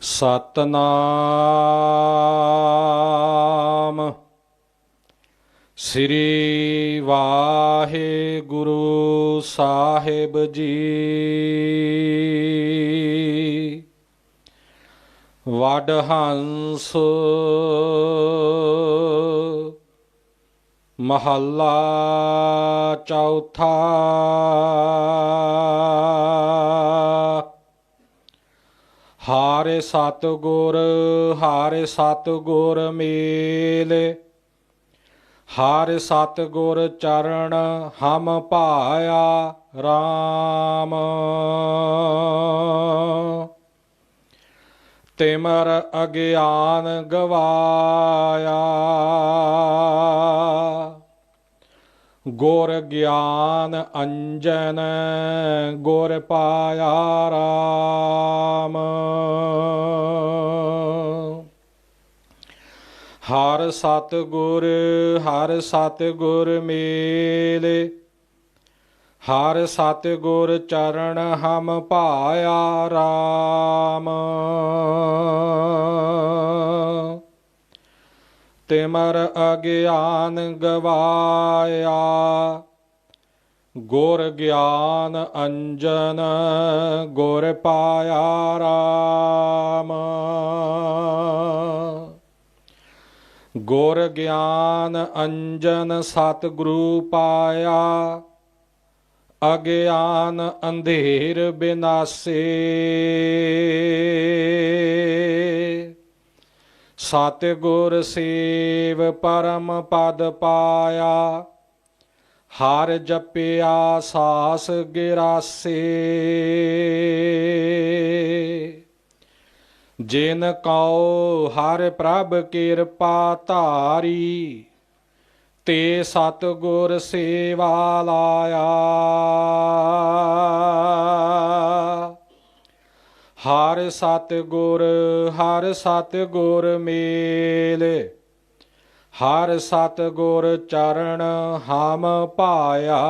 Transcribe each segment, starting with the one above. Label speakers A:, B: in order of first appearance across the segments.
A: ਸਤਨਾਮ। ਸ੍ਰੀ ਵਾਹਿਗੁਰੂ ਸਾਹਿਬ ਜੀ। ਵਡ ਹੰਸ ਮਹੱਲਾ ਚੌਥਾ। ਹਾਰੇ ਸਤਗੁਰ ਹਾਰੇ ਸਤਗੁਰ ਮੇਲ। ਹਾਰੇ ਸਤਗੁਰ ਚਰਨ ਹਮ ਭਾਇਆ RAM ਤਿਮਰ ਅਗਿਆਨ ਗਵਾਇਆ। ਗੁਰ ਗਿਆਨ ਅੰਜਨ ਗੁਰ ਪਾਇਆ ਰਾਮ ਹਰ ਸਤ ਗੁਰ ਹਰ ਸਤ ਗੁਰ ਮੇਲੇ ਹਰ ਸਤ ਗੁਰ ਚਰਨ ਹਮ ਭਾਇਆ ਰਾਮ ਤਿਮਰ ਅਗਿਆਨ ਗਵਾਇਆ। ਗੁਰ ਗਿਆਨ ਅੰਜਨ ਗੁਰ ਪਾਇਆ ਰਾਮ। ਗੁਰ ਗਿਆਨ ਅੰਜਨ ਸਤਿਗੁਰੂ ਪਾਇਆ। ਅਗਿਆਨ ਅੰਧੇਰ ਬਿਨਾਸੇ। ਸਤਿਗੁਰ ਸੇਵ ਪਰਮ ਪਦ ਪਾਇਆ, ਹਰ ਜਪਿਆ ਸਾਸ ਗਿਰਾਸੇ। ਜਿਨ ਕਉ ਹਰ ਪ੍ਰਭ ਕਿਰਪਾ ਧਾਰੀ, ਤੇ ਸਤਿਗੁਰ ਸੇਵਾ ਲਾਇਆ। ਹਰ ਸਤਿਗੁਰ ਹਰ ਸਤਿਗੁਰ ਮੇਲ। ਹਰ ਸਤਿਗੁਰ ਚਰਨ ਹਮ ਪਾਇਆ।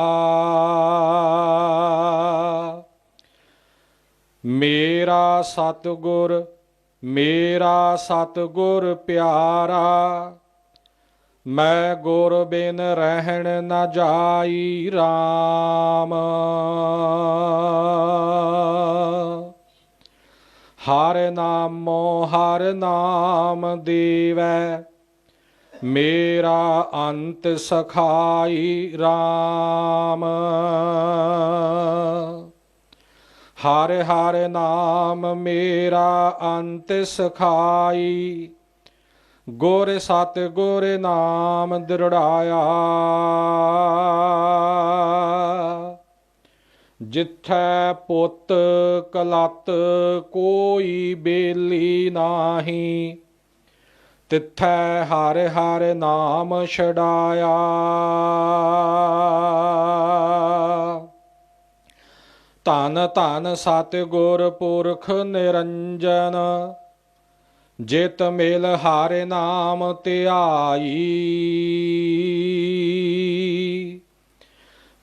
A: ਮੇਰਾ ਸਤਿਗੁਰ ਮੇਰਾ ਸਤਿਗੁਰ ਪਿਆਰਾ। ਮੈਂ ਗੁਰ ਬਿਨ ਰਹਿਣ ਨਾ ਜਾਈ RAM ਹਰ ਨਾਮੋ ਹਰ ਨਾਮ ਦੇਵੈ। ਮੇਰਾ ਅੰਤ ਸਖਾਈ RAM ਹਰ ਹਰ ਨਾਮ ਮੇਰਾ ਅੰਤ ਸਖਾਈ। ਗੁਰ ਸਤ ਗੁਰ ਨਾਮ ਦ੍ਰਿੜਾਇਆ। ਜਿੱਥੈ ਪੁੱਤ ਕਲਤ ਕੋਈ ਬੇਲੀ ਨਾਹੀ, ਤਿੱਥੈ ਹਰ ਹਰ ਨਾਮ ਛਡਾਇਆ। ਧੰਨ ਧੰਨ ਸਤਿਗੁਰ ਪੁਰਖ ਨਿਰੰਜਨ, ਜਿਤ ਮੇਲ ਹਾਰੇ ਨਾਮ ਧਿਆਈ।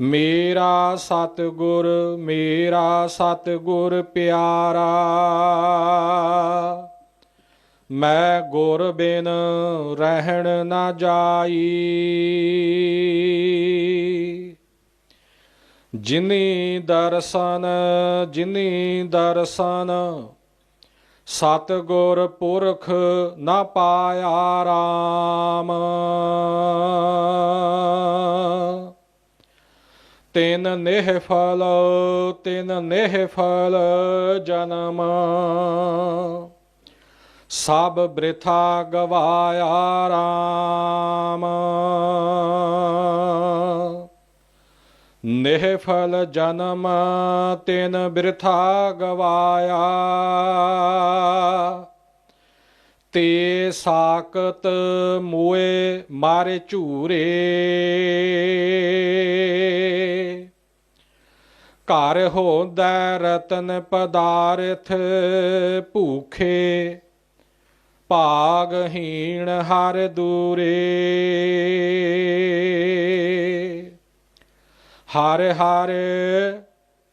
A: ਮੇਰਾ ਸਤਿਗੁਰ ਮੇਰਾ ਸਤਿਗੁਰ ਪਿਆਰਾ, ਮੈਂ ਗੁਰ ਬਿਨ ਰਹਿਣ ਨਾ ਜਾਈ। ਜਿਨੀ ਦਰਸ਼ਨ ਜਿਨੀ ਦਰਸ਼ਨ, ਸਤਿਗੁਰ ਪੁਰਖ ਨਾ ਪਾਇਆ ਰਾਮ। ਤਿਨ ਨਿਹ ਫਲ, ਤਿਨ ਨਿਹ ਫਲ ਜਨਮ। ਸਭ ਬ੍ਰਿਥਾ ਗਵਾਇਆ RAM ਨਿਹਫਲ ਜਨਮ, ਤਿਨ ਬਿਰਥਾ ਗਵਾਇਆ। ਤੇ ਸਾਕਤ ਮੋਏ ਮਾਰੇ ਝੂਰੇ। ਘਰ ਹੋਂਦਾ ਰਤਨ ਪਦਾਰਥ ਭੂਖੇ ਭਾਗਹੀਣ ਹਰ ਦੂਰੇ। ਹਰ ਹਰ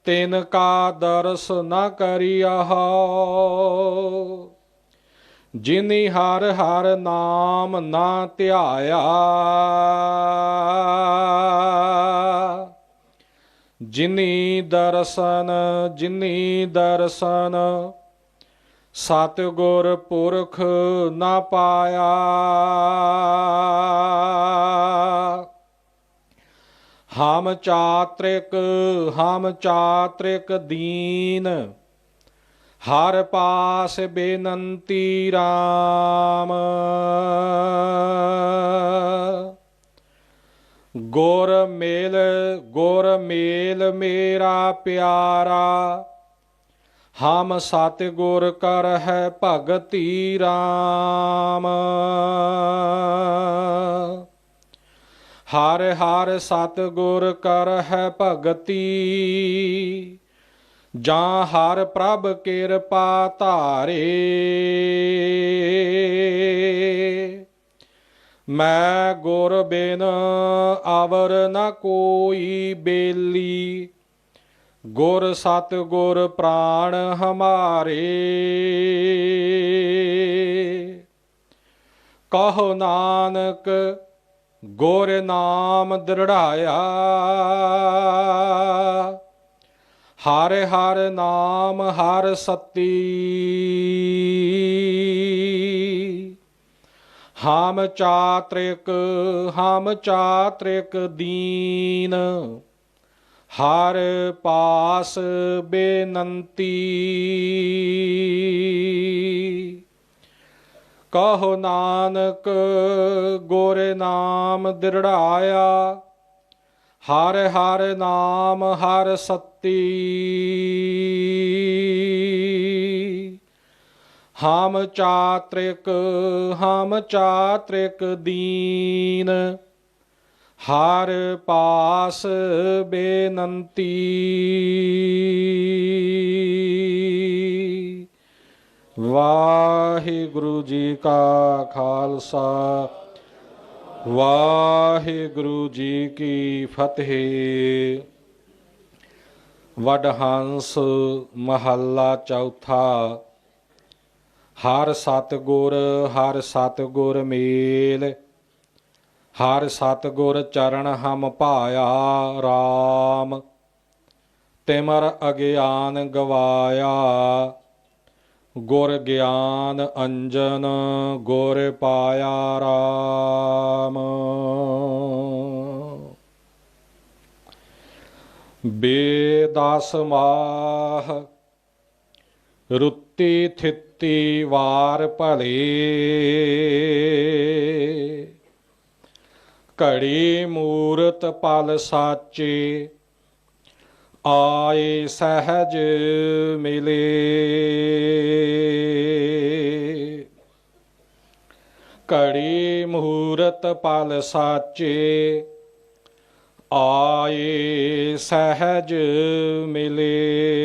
A: ਤਿਨ ਕਾ ਦਰਸ ਨ ਕਰਿਆ ਜਿਨੀ ਹਰ ਹਰ ਨਾਮ ਨਾ ਧਿਆਇਆ। ਜਿਨੀ ਦਰਸ਼ਨ ਜਿਨੀ ਦਰਸ਼ਨ, ਸਤਿਗੁਰ ਪੁਰਖ ਨਾ ਪਾਇਆ। ਹਮ ਚਾਤ੍ਰਿਕ ਹਮ ਚਾਤ੍ਰਿਕ ਦੀਨ, ਹਰ ਪਾਸ ਬੇਨੰਤੀ RAM ਗੁਰ ਮੇਲ ਗੁਰ ਮੇਲ ਮੇਰਾ ਪਿਆਰਾ। ਹਮ ਸਤਿਗੁਰ ਕਰ ਹੈ ਭਗਤੀ RAM ਹਰ ਹਰ ਸਤਿਗੁਰ ਕਰ ਹੈ ਭਗਤੀ। ਜਾਂ ਹਰ ਪ੍ਰਭ ਕਿਰਪਾ ਧਾਰੇ। ਮੈਂ ਗੁਰ ਬਿਨ ਆਵਰ ਨਾ ਕੋਈ ਬੇਲੀ। ਗੁਰ ਸਤ ਗੁਰ ਪ੍ਰਾਣ ਹਮਾਰੇ। ਕਹੋ ਨਾਨਕ ਗੁਰ ਨਾਮ ਦ੍ਰਿੜਾਇਆ। ਹਰ ਹਰ ਨਾਮ ਹਰ ਸਤੀ। ਹਾਮ ਚਾਤ੍ਰਿਕ, ਹਮ ਚਾਤ੍ਰਿਕ ਦੀਨ। ਹਰ ਪਾਸ ਬੇਨੰਤੀ। ਕਹੋ ਨਾਨਕ, ਗੁਰ ਨਾਮ ਦ੍ਰਿੜਾਇਆ। ਹਰ ਹਰ ਨਾਮ, ਹਰ ਸਤੀ। ਹਮ ਚਾਤ੍ਰਿਕ ਹਮ ਚਾਤ੍ਰਿਕ ਦੀਨ ਹਰ ਪਾਸ ਬੇਨੰਤੀ ਵਾਹਿਗੁਰੂ ਜੀ ਕਾ ਖਾਲਸਾ ਵਾਹਿਗੁਰੂ ਜੀ ਕੀ ਫਤਿਹ ਵਡਹੰਸ ਮਹੱਲਾ ਚੌਥਾ ਹਰ ਸਤਗੁਰ ਹਰ ਸਤਗੁਰ ਮੇਲ। ਹਰ ਸਤਗੁਰ ਚਰਨ ਹਮ ਭਾਇਆ RAM ਤਿਮਰ ਅਗਿਆਨ ਗਵਾਇਆ। ਗੁਰ ਗਿਆਨ ਅੰਜਨ ਗੁਰ ਪਾਇਆ RAM ਬੇਦਸ ਮਾਹ, ਰੁੱਤੀ ਥਿੱਤੀ ਵਾਰ ਭਲੇ। ਘੜੀ ਮੂਰਤ ਪਲ ਸਾਚੇ, ਆਏ ਸਹਿਜ ਮਿਲੇ। ਘੜੀ ਮੂਰਤ ਪਲ ਸਾਚੇ, ਆਏ ਸਹਿਜ ਮਿਲੇ।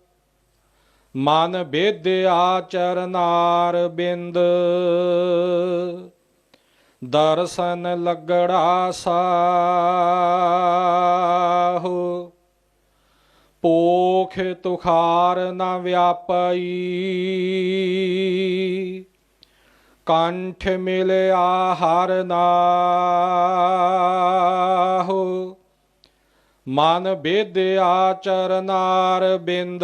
A: ਮਨ ਬੇਦਿਆ ਚਰਨਾਰ ਬਿੰਦ। ਦਰਸ਼ਨ ਲੱਗੜਾ ਸਾਹੂ। ਪੋਖ ਤੁਖਾਰ ਨਾ ਵਿਆਪਈ। ਕੰਠ ਮਿਲਿਆ ਹਰ ਨਾਹੁ। ਮਨ ਬੇਦਿਆ ਚਰਨਾਰ ਬਿੰਦ।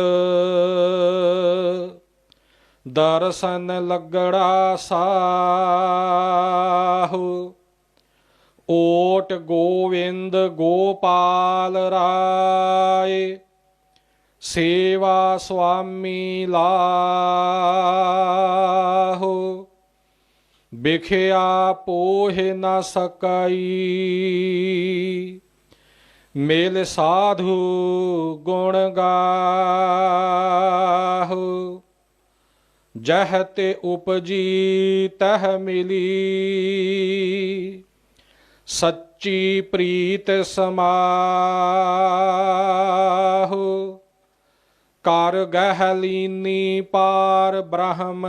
A: ਦਰਸ਼ਨ ਲੱਗੜਾ ਸਾਹੂ। ਓਟ ਗੋਵਿੰਦ ਗੋਪਾਲ ਰਾਏ। ਸੇਵਾ ਸੁਆਮੀ ਲਾਹੋ। ਬਿਖਿਆ ਪੋਹਿ ਨ ਸਕਈ। ਮੇਲ ਸਾਧੂ ਗੁਣ ਗਾਹੋ, ਜਹ ਤੇ ਉਪਜੀ ਤਹ ਮਿਲੀ। ਸੱਚੀ ਪ੍ਰੀਤ ਸਮਾਹੋ, ਕਰ ਗਹਿ ਪਾਰ ਬ੍ਰਹਮ,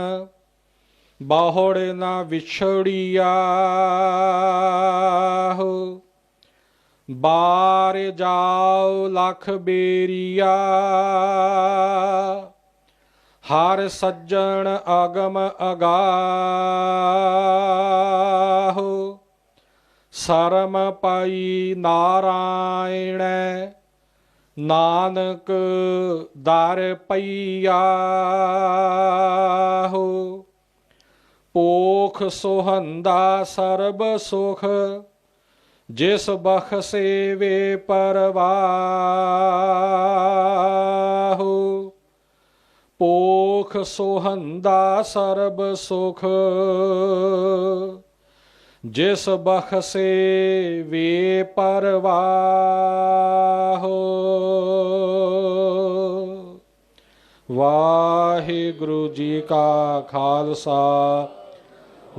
A: ਬਹੁੜ ਨਾ ਵਿਛੜਿਆ ਹੋ ਬਾਰ ਜਾਓ ਲਖ ਬੇਰੀਆ। ਹਰ ਸੱਜਣ ਅਗਮ ਅਗਾਹੋ। ਸਰਮ ਪਾਈ ਨਾਰਾਇਣ, ਨਾਨਕ ਦਰ ਪਈਆ ਹੋ ਪੋਖ ਸੁਹੰਦਾ ਸਰਬ ਸੁਖ ਜਿਸ ਬਖਸੇ ਵੇ ਪਰਵਾਹੋ ਪੋਖ ਸੁਹੰਦਾ ਸਰਬ ਸੁਖ ਜਿਸ ਬਖਸੇ ਵੇ ਪਰਵਾਹੋ ਵਾਹਿਗੁਰੂ ਜੀ ਕਾ ਖਾਲਸਾ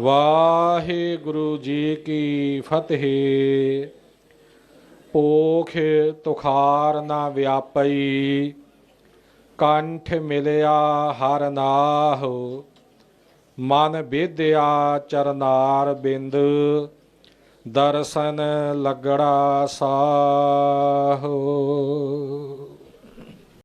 A: ਵਾਹਿਗੁਰੂ ਜੀ ਕੀ ਫਤਿਹ। ਪੋਖ ਤੁਖਾਰ ਨਾ ਵਿਆਪਈ, ਕੰਠ ਮਿਲਿਆ ਹਰ ਨਾਹੁ। ਮਨ ਬੇਦਿਆ ਚਰਨਾਰ ਬਿੰਦ, ਦਰਸ਼ਨ ਲਗੜਾ ਸਾਹੋ।